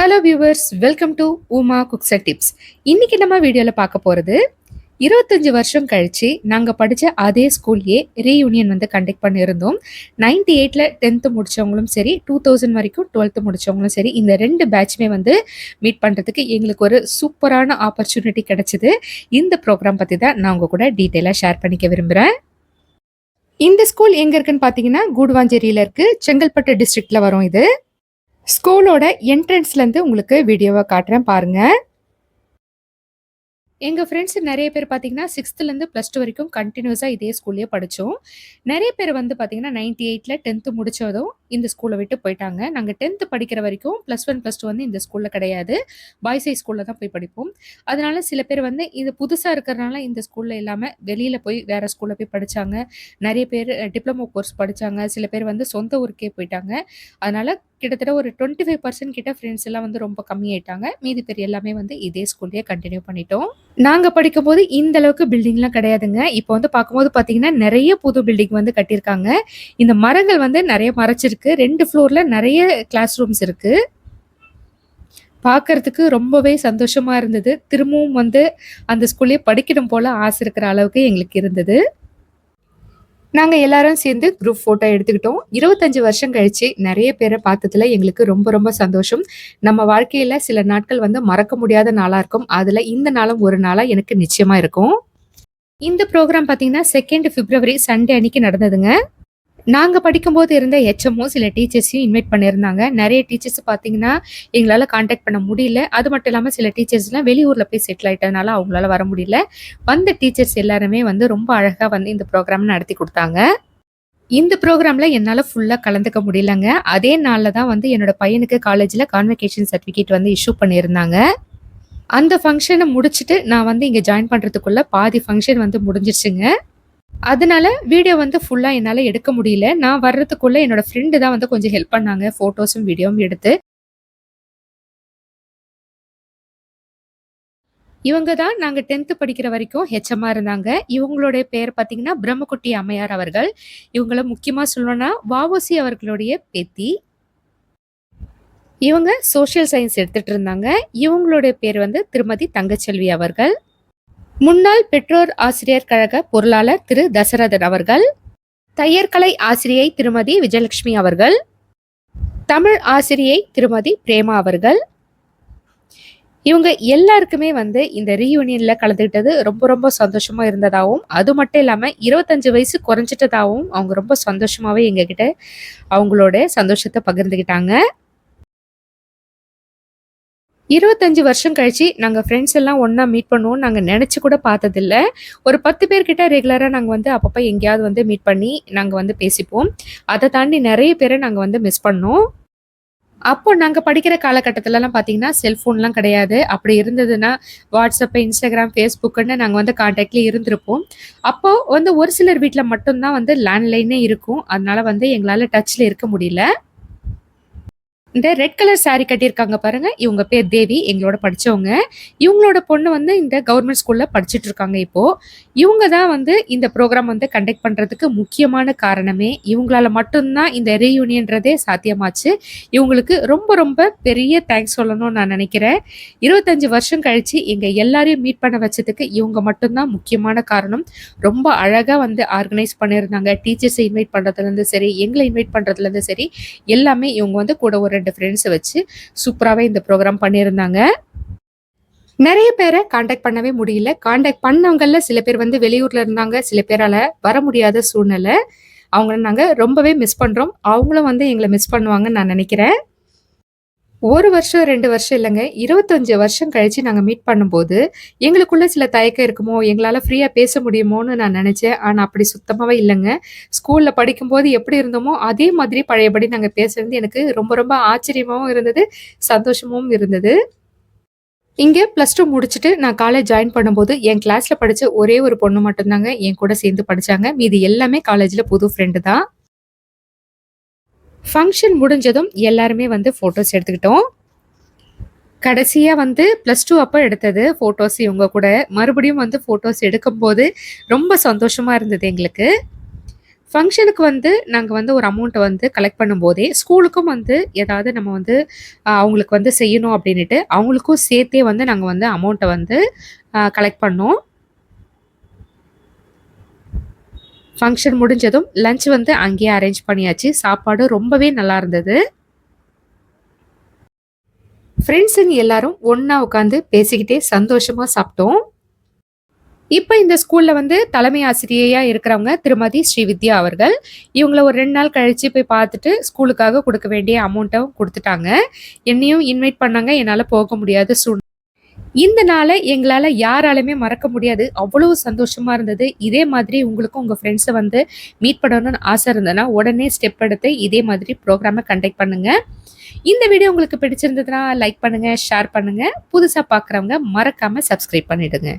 Hello viewers welcome to Uma cooks and tips இன்னைக்கு நம்ம வீடியோவில் பார்க்க போகிறது இருபத்தஞ்சி வருஷம் கழிச்சு நாங்கள் படித்த அதே ஸ்கூல்லையே ரீயூனியன் வந்து கண்டக்ட் பண்ணியிருந்தோம். நைன்டி எயிட்டில் டென்த்து முடித்தவங்களும் சரி டூ தௌசண்ட் வரைக்கும் டுவெல்த்து முடித்தவங்களும் சரி இந்த ரெண்டு பேட்சுமே வந்து மீட் பண்ணுறதுக்கு எங்களுக்கு ஒரு சூப்பரான ஆப்பர்ச்சுனிட்டி கிடைச்சிது. இந்த ப்ரோக்ராம் பற்றி தான் நான் உங்கள் கூட டீட்டெயிலாக ஷேர் பண்ணிக்க விரும்புகிறேன் இந்த ஸ்கூல் எங்கே இருக்குன்னு பார்த்தீங்கன்னா கூடுவாஞ்சேரியில் இருக்குது செங்கல்பட்டு டிஸ்ட்ரிக்டில் வரும் இது. ஸ்கூலோட என்ட்ரன்ஸ்லேருந்து உங்களுக்கு வீடியோவை காட்டுறேன் பாருங்கள் எங்கள் ஃப்ரெண்ட்ஸ் நிறைய பேர் பார்த்தீங்கன்னா சிக்ஸ்த்துலேருந்து ப்ளஸ் டூ வரைக்கும் கண்டினியூஸாக இதே ஸ்கூல்லேயே படித்தோம் நிறைய பேர் வந்து பார்த்தீங்கன்னா நைன்டி எயிட்டில் டென்த்து முடித்ததும் இந்த ஸ்கூலை விட்டு போயிட்டாங்க. நாங்கள் டென்த்து படிக்கிற வரைக்கும் ப்ளஸ் ஒன் ப்ளஸ் டூ வந்து இந்த ஸ்கூலில் கிடையாது. பாய்ஸ் ஹை ஸ்கூலில் தான் போய் படிப்போம். அதனால சில பேர் வந்து இது புதுசாக இருக்கிறனால இந்த ஸ்கூலில் இல்லாமல் வெளியில் போய் வேறு ஸ்கூலில் போய் படித்தாங்க நிறைய பேர் டிப்ளமோ கோர்ஸ் படித்தாங்க சில பேர் வந்து சொந்த ஊருக்கே போயிட்டாங்க. அதனால் கிட்டத்தட்ட ஒரு டுவெண்ட்டி ஃபைவ் பர்சன்ட் கிட்ட ஃப்ரெண்ட்ஸ் எல்லாம் வந்து ரொம்ப கம்மியாயிட்டாங்க. மீதி பேர் எல்லாமே வந்து இதே ஸ்கூல்லேயே கண்டினியூ பண்ணிட்டோம். நாங்கள் படிக்கும்போது இந்த அளவுக்கு பில்டிங்லாம் கிடையாதுங்க. இப்போ வந்து பார்க்கும்போது பார்த்தீங்கன்னா நிறைய புது பில்டிங் வந்து கட்டியிருக்காங்க. இந்த மரங்கள் வந்து நிறைய மறைச்சிருக்கு. ரெண்டு ஃப்ளோரில் நிறைய கிளாஸ் ரூம்ஸ் இருக்கு. பார்க்கறதுக்கு ரொம்பவே சந்தோஷமா இருந்தது. திரும்பவும் வந்து அந்த ஸ்கூல்லேயே படிக்கணும் போல ஆசை இருக்கிற அளவுக்கு எங்களுக்கு இருந்தது. நாங்கள் எல்லாரும் சேர்ந்து குரூப் ஃபோட்டோ எடுத்துக்கிட்டோம். இருபத்தஞ்சு வருஷம் கழிச்சு நிறைய பேரை பார்த்ததுல எங்களுக்கு ரொம்ப ரொம்ப சந்தோஷம். நம்ம வாழ்க்கையில சில நாட்கள் வந்து மறக்க முடியாத நாளாக இருக்கும். அதில் இந்த நாளும் ஒரு நாளாக எனக்கு நிச்சயமா இருக்கும். இந்த ப்ரோக்ராம் பார்த்தீங்கன்னா செகண்ட் பிப்ரவரி சண்டே அன்னைக்கு நடந்ததுங்க. நாங்கள் படிக்கும்போது இருந்த ஹெச்எம்ஓ சில டீச்சர்ஸையும் இன்வைட் பண்ணியிருந்தாங்க. நிறைய டீச்சர்ஸ் பார்த்தீங்கன்னா எங்களால் காண்டாக்ட் பண்ண முடியல. அது மட்டும் இல்லாமல் சில டீச்சர்ஸ்லாம் வெளியூரில் போய் செட்டில் ஆகிட்டதுனால அவங்களால வர முடியல. வந்த டீச்சர்ஸ் எல்லாருமே வந்து ரொம்ப அழகாக வந்து இந்த ப்ரோக்ராம் நடத்தி கொடுத்தாங்க. இந்த ப்ரோக்ராமில் என்னால் ஃபுல்லாக கலந்துக்க முடியலங்க. அதே நாளில் தான் வந்து என்னோட பையனுக்கு காலேஜில் கான்வெகேஷன் சர்டிஃபிகேட் வந்து இஷ்யூ பண்ணியிருந்தாங்க. அந்த ஃபங்க்ஷனை முடிச்சுட்டு நான் வந்து இங்கே ஜாயின் பண்ணுறதுக்குள்ளே பாதி ஃபங்க்ஷன் வந்து முடிஞ்சிருச்சுங்க. அதனால வீடியோ வந்து ஃபுல்லாக என்னால் எடுக்க முடியல. நான் வர்றதுக்குள்ளே என்னோட ஃப்ரெண்டு தான் வந்து கொஞ்சம் ஹெல்ப் பண்ணாங்க. ஃபோட்டோஸும் வீடியோவும் எடுத்து. இவங்க தான் நாங்கள் டென்த்து படிக்கிற வரைக்கும் ஹெச்எம்மா இருந்தாங்க. இவங்களுடைய பேர் பார்த்தீங்கன்னா பிரம்மகுட்டி அம்மையார் அவர்கள். இவங்கள முக்கியமாக சொல்லணும்னா வாவோசி அவர்களுடைய பேத்தி. இவங்க சோஷியல் சயின்ஸ் எடுத்துகிட்டு இருந்தாங்க. இவங்களுடைய பேர் வந்து திருமதி தங்கச்செல்வி அவர்கள். முன்னாள் பெற்றோர் ஆசிரியர் கழக பொருளாளர் திரு. தசரதன் அவர்கள் தையற்கலை ஆசிரியை திருமதி விஜயலட்சுமி அவர்கள் தமிழ் ஆசிரியை திருமதி பிரேமா அவர்கள். இவங்க எல்லாருக்குமே வந்து இந்த ரீயூனியன்ல கலந்துக்கிட்டது ரொம்ப ரொம்ப சந்தோஷமா இருந்ததாகவும் அது மட்டும் இல்லாம இருபத்தஞ்சு வயசு குறைஞ்சிட்டதாகவும் அவங்க ரொம்ப சந்தோஷமாவே எங்ககிட்ட அவங்களோட சந்தோஷத்தை பகிர்ந்துக்கிட்டாங்க இருபத்தஞ்சு வருஷம் கழிச்சு நாங்கள் ஃப்ரெண்ட்ஸ் எல்லாம் ஒன்றா மீட் பண்ணுவோம் நாங்கள் நினச்சி கூட பார்த்ததில்ல. ஒரு பத்து பேர்கிட்ட ரெகுலராக நாங்கள் வந்து அப்பப்போ எங்கேயாவது வந்து மீட் பண்ணி நாங்கள் வந்து பேசிப்போம். அதை தாண்டி நிறைய பேரை நாங்கள் வந்து மிஸ் பண்ணோம். அப்போ நாங்கள் படிக்கிற காலகட்டத்திலலாம் பார்த்தீங்கன்னா செல்ஃபோன்லாம் கிடையாது. அப்படி இருந்ததுன்னா வாட்ஸ்அப்பு இன்ஸ்டாகிராம் ஃபேஸ்புக்குன்னு நாங்கள் வந்து காண்டாக்டில் இருந்திருப்போம். அப்போது வந்து ஒரு சிலர் வீட்டில் மட்டும்தான் வந்து லேண்ட்லைனே இருக்கும். அதனால வந்து எங்களால் டச்சில் இருக்க முடியல. இந்த ரெட் கலர் saree கட்டியிருக்காங்க பாருங்க. இவங்க பேர் தேவி எங்களோட படிச்சவங்க. இவங்களோட பொண்ணு வந்து இந்த கவர்மெண்ட் ஸ்கூலில் படிச்சுட்டு இருக்காங்க இப்போ. இவங்க தான் வந்து இந்த ப்ரோக்ராம் வந்து கண்டக்ட் பண்ணுறதுக்கு முக்கியமான காரணமே. இவங்களால மட்டும்தான் இந்த ரீயூனியன்றதே சாத்தியமாச்சு. இவங்களுக்கு ரொம்ப ரொம்ப பெரிய தேங்க்ஸ் சொல்லணும்னு நான் நினைக்கிறேன். இருபத்தஞ்சு வருஷம் கழிச்சு எங்கள் எல்லாரையும் மீட் பண்ண வச்சதுக்கு இவங்க மட்டும்தான் முக்கியமான காரணம். ரொம்ப அழகாக வந்து ஆர்கனைஸ் பண்ணியிருந்தாங்க. டீச்சர்ஸை இன்வைட் பண்ணுறதுலேருந்து சரி எங்களை இன்வைட் பண்ணுறதுலேருந்து சரி எல்லாமே இவங்க வந்து கூட ஒரு ரெண்டு ஃப்ரெண்ட்ஸை வச்சு சூப்பராகவே இந்த ப்ரோக்ராம் பண்ணியிருந்தாங்க. நிறைய பேரை காண்டாக்ட் பண்ணவே முடியல. காண்டாக்ட் பண்ணவங்கள சில பேர் வந்து வெளியூர்ல இருந்தாங்க. சில பேரால வர முடியாத சூழ்நிலை. அவங்கள நாங்கள் ரொம்பவே மிஸ் பண்ணுறோம் அவங்களும் வந்து எங்களை மிஸ் பண்ணுவாங்கன்னு நான் நினைக்கிறேன். ஒரு வருஷம் ரெண்டு வருஷம் இல்லைங்க. இருபத்தஞ்சு வருஷம் கழிச்சு நாங்கள் மீட் பண்ணும்போது எங்களுக்குள்ள சில தயக்கம் இருக்குமோ எங்களால் ஃப்ரீயாக பேச முடியுமோன்னு நான் நினச்சேன். ஆனால் அப்படி சுத்தமாகவே இல்லைங்க. ஸ்கூலில் படிக்கும்போது எப்படி இருந்தோமோ அதே மாதிரி பழையபடி நாங்கள் பேசுறது எனக்கு ரொம்ப ரொம்ப ஆச்சரியமாகவும் இருந்தது சந்தோஷமும் இருந்தது. இங்கே ப்ளஸ் டூ முடிச்சுட்டு நான் காலேஜ் ஜாயின் பண்ணும்போது என் கிளாஸில் படித்த ஒரே ஒரு பொண்ணு மட்டும்தாங்க என் கூட சேர்ந்து படித்தாங்க மீதி எல்லாமே காலேஜில் புது ஃப்ரெண்டு தான். ஃபங்க்ஷன் முடிஞ்சதும் எல்லாருமே வந்து ஃபோட்டோஸ் எடுத்துக்கிட்டோம். கடைசியாக வந்து ப்ளஸ் டூ அப்போ எடுத்தது ஃபோட்டோஸ் இவங்க கூட. மறுபடியும் வந்து ஃபோட்டோஸ் எடுக்கும்போது ரொம்ப சந்தோஷமாக இருந்தது எங்களுக்கு. ஃபங்க்ஷனுக்கு வந்து நாங்கள் வந்து ஒரு அமௌண்ட்டை வந்து கலெக்ட் பண்ணும்போதே, ஸ்கூலுக்கும் வந்து ஏதாவது நம்ம வந்து அவங்களுக்கு வந்து செய்யணும் அப்படின்ட்டு அவங்களுக்கும் சேர்த்தே வந்து நாங்கள் வந்து அமௌண்ட்டை வந்து கலெக்ட் பண்ணோம். ஃபங்க்ஷன் முடிஞ்சதும் லஞ்ச் வந்து அங்கேயே அரேஞ்ச் பண்ணியாச்சு. சாப்பாடு ரொம்பவே நல்லா இருந்தது. ஃப்ரெண்ட்ஸுங்க எல்லாரும் ஒன்றா உட்காந்து பேசிக்கிட்டே சந்தோஷமாக சாப்பிட்டோம். இப்போ இந்த ஸ்கூலில் வந்து தலைமை ஆசிரியையாக இருக்கிறவங்க திருமதி ஸ்ரீவித்யா அவர்கள். இவங்கள ஒரு ரெண்டு நாள் கழித்து போய் பார்த்துட்டு, ஸ்கூலுக்காக கொடுக்க வேண்டிய அமௌண்ட்டும் கொடுத்துட்டாங்க என்னையும் இன்வைட் பண்ணாங்க. என்னால் போக முடியாத சூழ்நிலை இந்த நாளை எங்களால் யாராலுமே மறக்க முடியாது. அவ்வளோ சந்தோஷமாக இருந்தது. இதே மாதிரி உங்களுக்கும் உங்கள் ஃப்ரெண்ட்ஸை வந்து மீட் பண்ணணும்னு ஆசை இருந்ததுன்னா, உடனே ஸ்டெப் எடுத்து இதே மாதிரி ப்ரோக்ராமை கண்டக்ட் பண்ணுங்கள் இந்த வீடியோ உங்களுக்கு பிடிச்சிருந்ததுன்னா லைக் பண்ணுங்கள் ஷேர் பண்ணுங்கள் புதுசாக பார்க்குறவங்க மறக்காமல் சப்ஸ்கிரைப் பண்ணிடுங்க.